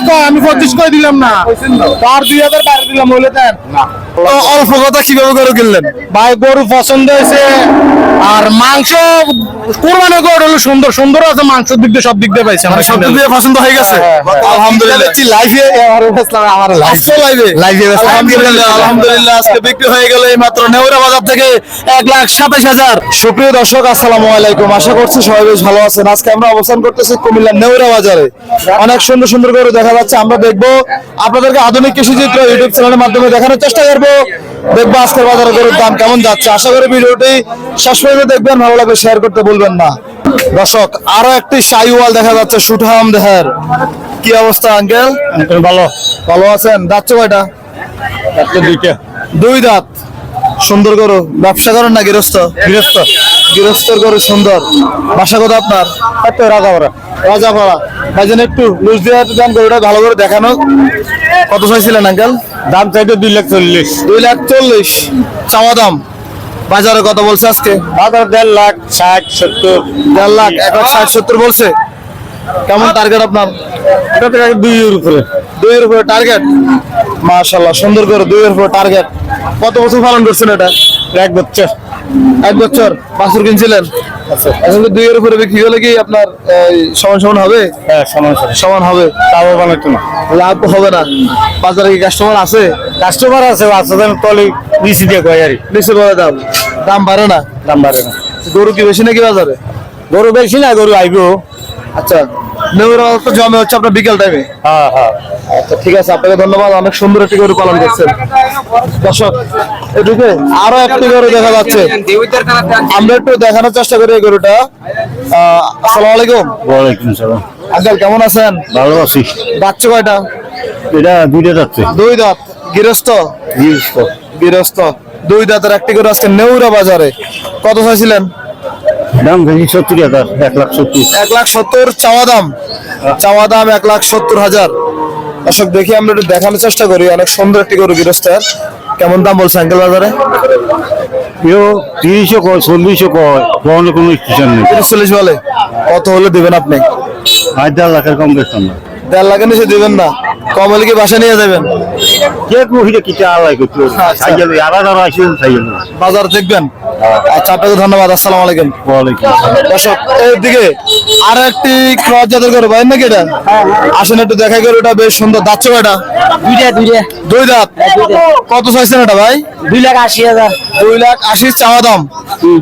পঁচিশ আমি পঁচিশ করে দিলাম না। তার দুই হাজার বাইরে দিলাম বলে দেন। অ- অল্প কথা কীভাবে করে কিনলেন? ভাই গরু পছন্দ হয়েছে। আর মাংস কোরবানি গরু হলো সুন্দর সুন্দর আছে মাংস দিক দিয়ে সব দিক দিয়ে পাইছে মানে সব দিক দিয়ে পছন্দ হয়ে গেছে? হ্যাঁ, হ্যাঁ। আলহামদুলিল্লাহ। লাইফে আমার আসছো লাইভে লাইভে আলহামদুলিল্লাহ আলহামদুলিল্লাহ আজকে বিক্রি হয়ে গেল এই মাত্র নেউরা বাজার থেকে এক লাখ সাতাশ হাজার। সুপ্রিয় দর্শক আসসালামু আলাইকুম। আশা করছি সবাই বেশ ভালো আছেন। আজকে আমরা অবস্থান করতেছি কুমিল্লার নেওরা বাজারে। অনেক সুন্দর সুন্দর করে দেখা যাচ্ছে। আমরা দেখব আপনাদেরকে আধুনিক কৃষি চিত্র ইউটিউব চ্যানেলের মাধ্যমে দেখানোর চেষ্টা করব। দেখব আজকের বাজারে গরুর দাম কেমন যাচ্ছে। আশা করি ভিডিওটি শেষ পর্যন্ত দেখবেন ভালো লাগবে শেয়ার করতে বলবেন না। দর্শক আরও একটি সাইওয়াল দেখা যাচ্ছে সুঠাম দেহের। কি অবস্থা আঙ্কেল? ভালো। ভালো আছেন? যাচ্ছে কয়টা? দুইটা। দুই দাঁত। সুন্দর গরু। ব্যবসা করেন না গৃহস্থ? গৃহস্থ। গৃহস্থর গরু সুন্দর। বাসা কথা আপনার? রাজাপাড়া রাজাপাড়া ভাইজান একটু লুজ দিয়ে দেন গরুটা ভালো করে দেখানো। কত চাইছিলেন আঙ্কেল দাম চাইতে দুই লাখ চল্লিশ। দুই লাখ চল্লিশ। চাওয়া দাম? বাজারে কত বলছে আজকে? বাজার দেড় লাখ ষাট সত্তর। দেড় লাখ এক লাখ ষাট সত্তর বলছে। কেমন টার্গেট আপনার? এটা তো দুইয়ের উপরে। দুইয়ের উপরে টার্গেট মাশাল্লাহ সুন্দর করে দুইয়ের উপরে টার্গেট কত বছর পালন করছেন এটা? এক বছর। এক বছর। বাছুর কিনছিলেন? এখন কি দুইয়ের উপরে বিক্রি হলে কি আপনার সমান সমান হবে? হ্যাঁ সমান হবে? তাও বানাইতো না। লাভ হবে না। বাজারে কি কাস্টমার আছে? কাস্টমার আছে বাচ্চাদের তলে বিসি দিয়ে কয় আর নিচে বলে দাম। দাম বাড়ে না? দাম বাড়ে না। গরু কি বেশি নাকি বাজারে? গরু বেশি না গরু আইবো। আচ্ছা নেউরা তো জমে হচ্ছে আপনার বিকেল টাইমে হ্যাঁ হ্যাঁ। আচ্ছা ঠিক আছে আপনাকে ধন্যবাদ। অনেক সুন্দর একটি গরু পালন করছেন। দর্শক এদিকে আরও একটি গরু দেখা যাচ্ছে। আমরা একটু দেখানোর চেষ্টা করি এই গরুটা। আসসালামু আলাইকুম। ওয়ালাইকুম সালাম। আঙ্কেল কেমন আছেন? ভালো আছি। বাচ্চা কয়টা? এটা দুইটা যাচ্ছে। দুই দাঁত। গৃহস্থ? গৃহস্থ। দুই দাঁতের একটি করে আজকে নেউরা বাজারে। কত চাইছিলেন? দাম বেশি সত্তর হাজার এক লাখ সত্তর এক লাখ সত্তর চাওয়া দাম? চাওয়া দাম এক লাখ সত্তর হাজার। দর্শক দেখি আমরা একটু দেখানোর চেষ্টা করি। অনেক সুন্দর একটি গরু গৃহস্থের কেমন দাম বলছে আঙ্কেল বাজারে? কেউ তিরিশও কয় চল্লিশও কয় কোনো কোনো স্টেশন নেই। তিরিশ চল্লিশ বলে? কত হলে দিবেন আপনি? আট দেড় লাখের কম বেতন না। দেড় লাখের নিচে দিবেন না। কম হলে কি বাসা নিয়ে যাবেন? যে মহিলা কিছু আলাই করতে আচ্ছা। সাইকেল সাইকেল বাজার দেখবেন। আচ্ছা আপনাকে ধন্যবাদ। আসসালামু আলাইকুম। ওয়ালাইকুম দর্শক এইদিকে আর একটি ক্রস জাতের গরু ভাই নাকি এটা? আসেন একটু দেখা গরু এটা বেশ সুন্দর। দাঁত এটা? দুইটা দুইটা। দুই দাঁত? কত চাইছেন এটা ভাই? দুই লাখ আশি হাজার। দুই লাখ আশি চাওয়া দাম?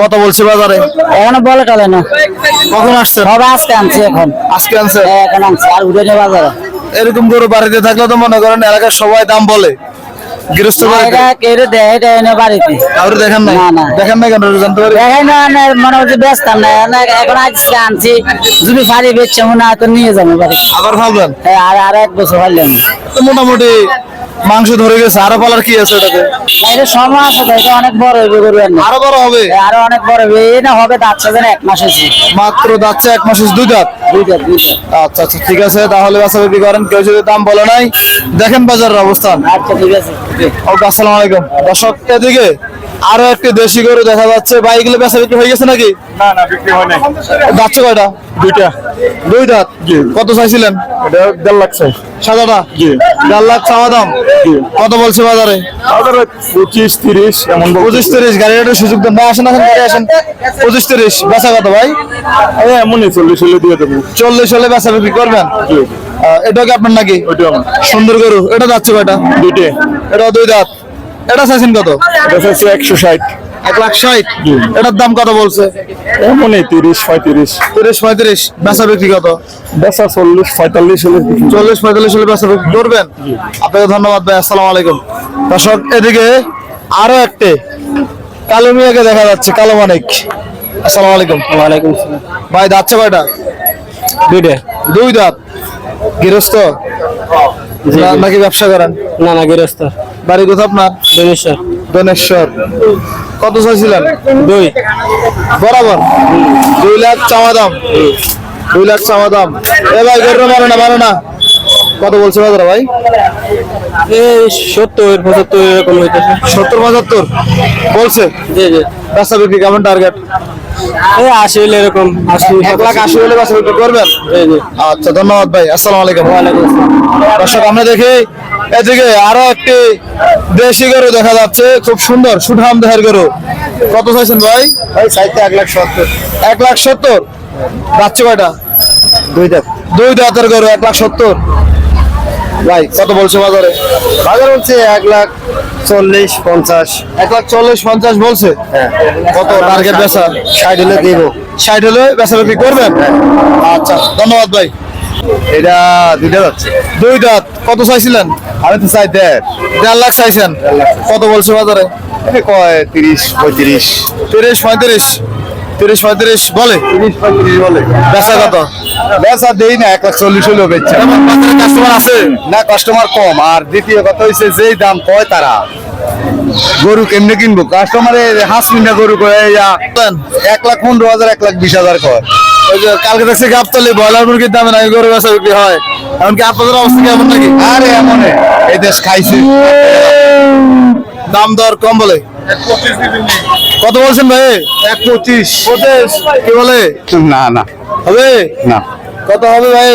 কত বলছে বাজারে? এখনও বলে টলে না। কখন আসছেন সব আজকে আনছি এখন। আজকে আনছে? এখন আনছি। আর উঠে বাজারে। এরকম গরু বাড়িতে থাকলে তো মনে করেন এলাকার সবাই দাম বলে। গৃহস্থ এটা কেড়ে দেয় এটা এনে বাড়িতে। কাউরে দেখেন না না, না। দেখেন না কেন? জানতে পারি দেখাই না না, মনে হচ্ছে ব্যস্ত না। এখন আজকে আনছি। যদি ফাড়ি বেচছে মনে হয় তো নিয়ে যাব বাড়িতে। আবার হ্যাঁ, আর আর এক বছর হইলাম মোটামুটি মাংস ধরে গেছে আরও পালার কি আছে এটাতে এটা সময় আছে তো এটা অনেক বড় হইবে গরু আরও বড় হবে? আরও অনেক বড় হবে এটা হবে এক মাস হয়েছে। মাত্র এক দুই দাঁত? আচ্ছা আচ্ছা ঠিক আছে তাহলে বাসা বিক্রি করেন কেউ যদি দাম বলে নাই দেখেন বাজারের অবস্থান। আচ্ছা ঠিক আছে। ওকে আসসালামু আলাইকুম। দর্শক এদিকে আরও একটি দেশি গরু দেখা যাচ্ছে। বা এগুলো বেচা বিক্রি হয়ে গেছে নাকি? না না বিক্রি হয় নাই। যাচ্ছে কয়টা? দুইটা। দুই দাঁত কত চাইছিলেন? এটা দেড় লাখ চাই। সাদাটা? জি। দেড় লাখ চাওয়া দাম? কত বলছে বাজারে? তারপরে পঁচিশ তিরিশ এমন পঁচিশ তিরিশ গাড়ির একটু সুযোগ দেন। না আসেন আসেন গাড়ি আসেন। পঁচিশ তিরিশ বেচা কত ভাই? এমনই চল্লিশ হলে দিয়ে দেবো। চল্লিশ হলে বেচা বিক্রি করবেন? এটা কি আপনার নাকি? সুন্দর গরু। এটা যাচ্ছে কয়টা? দুইটে। এটা দুই দাঁত। এটা চাইছেন কত? এটা হচ্ছে একশো ষাট। এক লাখ ষাট? এটার দাম কত বলছে? এমনই তিরিশ পঁয়ত্রিশ। তিরিশ পঁয়ত্রিশ। বেচা বিক্রি কত? বেচা চল্লিশ পঁয়তাল্লিশ হলে। চল্লিশ পঁয়তাল্লিশ হলে বেচা বিক্রি করবেন? আপনাকে ধন্যবাদ ভাই আসসালামু আলাইকুম। দর্শক এদিকে আরও একটি কালো মিয়াকে দেখা যাচ্ছে কালো মানিক। আসসালামু আলাইকুম। ওয়ালাইকুম ভাই যাচ্ছে কয়টা? দুইটা দুই দাঁত। গৃহস্থ? না- নাকি ব্যবসা করেন? না না গৃহস্থ। বাড়ি কোথা আপনার? দনেশ্বর। দনেশ্বর। কত চাইছিলেন? দুই। বরাবর? দুই লাখ চাওয়া দাম। দুই লাখ চাওয়া দাম। এ ভাই গরু মানো না মানো না? কত বলছে বাজারে ভাই? এই সত্তর পঁচাত্তর এরকম হইতেছে। সত্তর পঁচাত্তর? বলছে? জি জি। ব্যবসা বিক্রি কেমন টার্গেট এই আশি হইলে এরকম আশি এক লাখ আশি হলে ব্যবসা বিক্রি করবেন? জি জি। আচ্ছা ধন্যবাদ ভাই। আসসালামু আলাইকুম। ওয়ালাইকুম দর্শক আমরা দেখি এদিকে আরও একটি দেশি গরু দেখা যাচ্ছে। খুব সুন্দর সুঠাম দেহের গরু। কত চাইছেন ভাই? ভাই সাইতে এক লাখ সত্তর। এক লাখ সত্তর? যাচ্ছে কয়টা? দুই দেখ দুই দাঁতের গরু এক লাখ সত্তর। ভাই কত বলছে বাজারে? বাজার হচ্ছে এক লাখ চল্লিশ পঞ্চাশ। এক লাখ চল্লিশ পঞ্চাশ বলছে? হ্যাঁ। কত টার্গেট বেচা? ষাট হলে দিব। ষাট হলে বেচা বিক্রি করবেন? আচ্ছা ধন্যবাদ ভাই। এটা দুইটা যাচ্ছে। দুই দাঁত কত চাইছিলেন? আমি তো চাই দেড়। দেড় লাখ চাইছেন? কত বলছে বাজারে? কয় তিরিশ পঁয়ত্রিশ। তিরিশ পঁয়ত্রিশ। তিরিশ পঁয়ত্রিশ বলে? তিরিশ পঁয়ত্রিশ বলে। বেচা কত? বেচা দেই না এক লাখ চল্লিশ হলেও বেচছে। কাস্টমার আছে। না কাস্টমার কম। আর দ্বিতীয় কথা হচ্ছে যেই দাম কয় তারা। গরু কেমনে কিনবো? কাস্টমারে হাঁস কিনা গরু কয় এক লাখ পনেরো হাজার এক লাখ বিশ হাজার কয়। ওই যে কালকে দেখছি গাবতলি ব্রয়লার মুরগির দামে নাকি গরু বেচা বিক্রি হয়। এমনকি আপনাদের অবস্থা কেমন নাকি? আরে এমন এই দেশ খাইছে। দাম দর কম বলে। কত বলছেন ভাই? এক পঁচিশ। পঁচিশ? কি বলে? না না। হবে? না। কত হবে ভাই?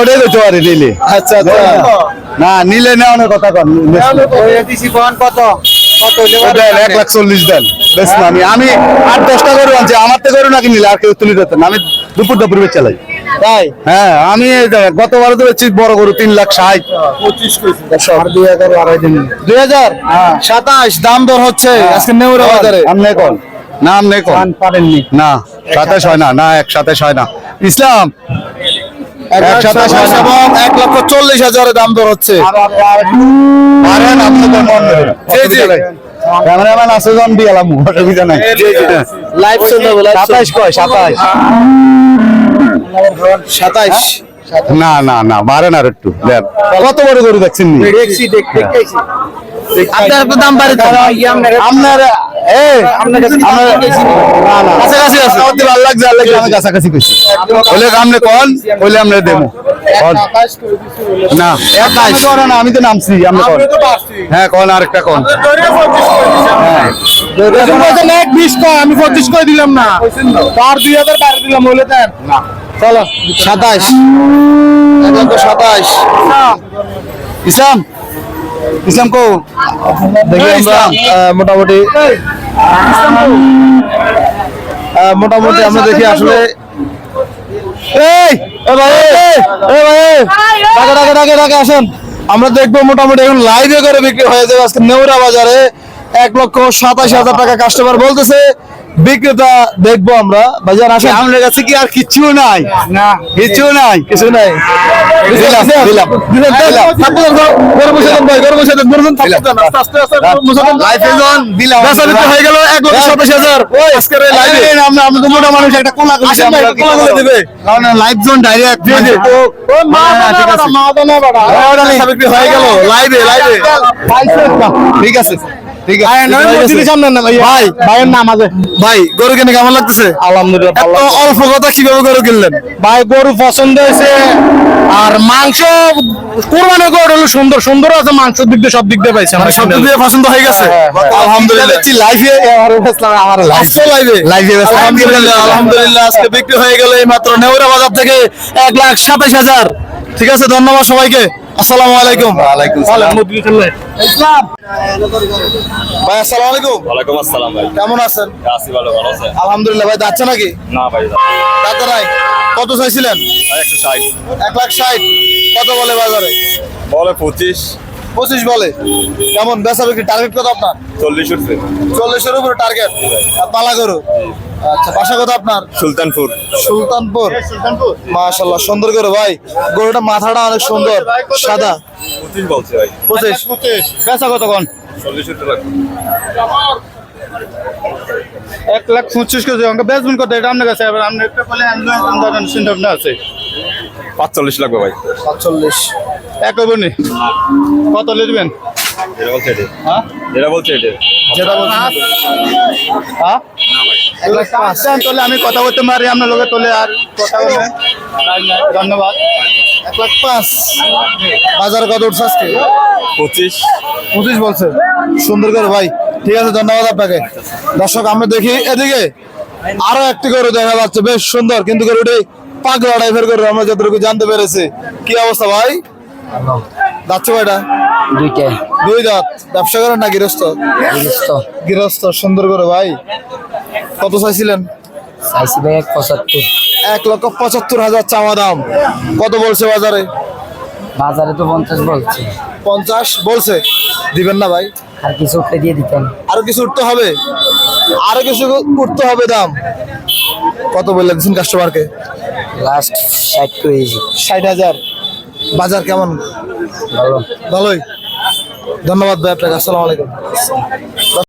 ওটাই তো চোয়ারে নিলে। আচ্ছা আচ্ছা। না নিলে নেওয়ানোর কথা কন দেন এক লাখ চল্লিশ দেন। আমি আমি আট দশটা গরু আনছি। আমার তো গরু নাকি নিলে আর কেউ তুলে দিতেন আমি দুপুর দুপুর চালাই তাই? হ্যাঁ আমি গতবার তো বেচছি বড় গরু তিন লাখ ষাট। দুই হাজার আড়াই দিন। দুই হাজার? সাতাশ দাম দর হচ্ছে। আজকে নেউরা বাজারে। আমনে কোন না আমনে কোন পারেননি না সাতাশ। হয় না না এক সাতাশ হয় না। ইসলাম এক সাতাশ সাতাশ হয় এবং এক লক্ষ চল্লিশ হাজারের দাম দর হচ্ছে। পারেন আপনি তো মন জি, জি। ক্যামেরাম্যান আছে জন দিয়ে এলাম অসুবিধা নাই। লাইভ চলতে হবে সাতাশ কয় সাতাশ সাতাইশ। না না না বাড়েন না একটু দেন। কত বড় গরু দেখছেন নি? দেখছি দেখছি আপনার দাম বাড়ে আপনার আমি তো নামছি হ্যাঁ কন আরেকটা কোন। হ্যাঁ। আমি পঁচিশ কয় দিলাম না। তার দুই হাজার বাড়ি দিলাম বলে দেন। চলো সাতাইশ। এক লক্ষ সাতাইশ। ইসলাম ইসলাম কো দেখি আমরা মোটামুটি মোটামুটি আমরা দেখি আসলে। এই ডাকে ডাকে ডাকে ডাকে আসেন। আমরা দেখব মোটামুটি এখন লাইভে করে বিক্রি হয়ে যাবে আজকে নেউরা বাজারে। এক লক্ষ সাতাশ হাজার টাকা কাস্টমার বলতেছে। বিক্রেতা দেখব আমরা বাজার আসেন আমাদের কাছে কি আর কিছু নাই না কিচ্ছু নাই কিছু নাই হয়ে হ্যাঁ, ঠিক আছে। মা দানা বাড়া। বেচা বিক্রি গেল লাইভে লাইভে ঠিক আছে। ঠিক ভাই, আছে নয় মসজিদের সামনে না ভাই ভাই ভাইয়ের নাম আছে। ভাই গরু কিনে কেমন লাগতেছে? আলহামদুলিল্লাহ এত অল্প কথা কীভাবে গরু কিনলেন? ভাই গরু পছন্দ হয়েছে আর মাংস কোরবানি গরু হলো সুন্দর সুন্দর আছে মাংস দিক দিয়ে সব দিক দিয়ে পাইছে মানে সব দিক দিয়ে পছন্দ হয়ে গেছে? হ্যাঁ, হ্যাঁ। লাইফে আমার আলহামদুলিল্লাহ আলহামদুলিল্লাহ। আজকে বিক্রি হয়ে গেল এই মাত্র নেউরা বাজার থেকে এক লাখ সাতাশ হাজার। ঠিক আছে ধন্যবাদ সবাইকে। আসসালামু আলাইকুম। ওয়ালাইকুম ইসলাম। ভাই আসসালামু আলাইকুম। ওয়ালাইকুম আসসালাম ভাই। কেমন আছেন? আছি ভালো ভালো আছেন আলহামদুলিল্লাহ ভাই যাচ্ছে নাকি? না ভাই যাচ্ছে নাই কত চাইছিলেন? একশো ষাট। এক লাখ ষাট। কত বলে বাজারে? বলে পঁচিশ। পঁচিশ বলে। কেমন বেচা বিক্রি? টার্গেট কত আপনার? চল্লিশ উঠছে। চল্লিশের উপরে টার্গেট পালা গরু? আচ্ছা বাসা কত আপনার? সুলতানপুর। সুলতানপুর। মাশাল্লাহ সুন্দর করে ভাই। গরুটা মাথাটা অনেক সুন্দর সাদা। পঁচিশ বলছে ভাই। পঁচিশ। বেচা কত কোন চল্লিশ এক লাখ পঁচিশ কেজি অঙ্ক। বেচবেন কত? এটা আপনার কাছে এবার আপনি একটা বলে চিন্তা ভাবনা আছে? পাঁচচল্লিশ লাগবে ভাই। পাঁচচল্লিশ। এক কত লিখবেন? যেটা বলছে এটা হ্যাঁ? যেটা বলছে। এটা যেটা বলছেন হ্যাঁ এক লাখ পাঁচ তাহলে আমি কথা বলতে পারি আপনার লোকে তোলে আর কথা ধন্যবাদ। এক লাখ পাঁচ। বাজারে কত উঠছে আজকে? পঁচিশ। পঁচিশ বলছে। সুন্দর করে ভাই। ঠিক আছে ধন্যবাদ আপনাকে। দর্শক আমরা দেখি এদিকে। আরও একটি গরু দেখা যাচ্ছে বেশ সুন্দর। কিন্তু গরুটি পাগলা ড্রাইভার করে আমরা যতটুকু জানতে পেরেছি। কি অবস্থা ভাই? যাচ্ছে কয়টা? দুইটা। দুই দাঁত। ব্যবসা করেন না গৃহস্থ? গৃহস্থ। গৃহস্থ সুন্দর করে ভাই। কত চাইছিলেন? চাইছি ভাই এক পঁচাত্তর। এক লক্ষ পঁচাত্তর হাজার চাওয়া দাম। কত বলছে বাজারে? বাজারে তো পঞ্চাশ বলছে। পঞ্চাশ বলছে। দিবেন না ভাই। আর কিছু উঠে দিয়ে দিতাম আরও কিছু উঠতে হবে? আরও কিছু উঠতে হবে দাম? কত বললেন কাস্টমারকে লাস্ট ষাট করেছি ষাট হাজার। বাজার কেমন? ভালোই। ধন্যবাদ ভাই আপনাকে আসসালামু আলাইকুম।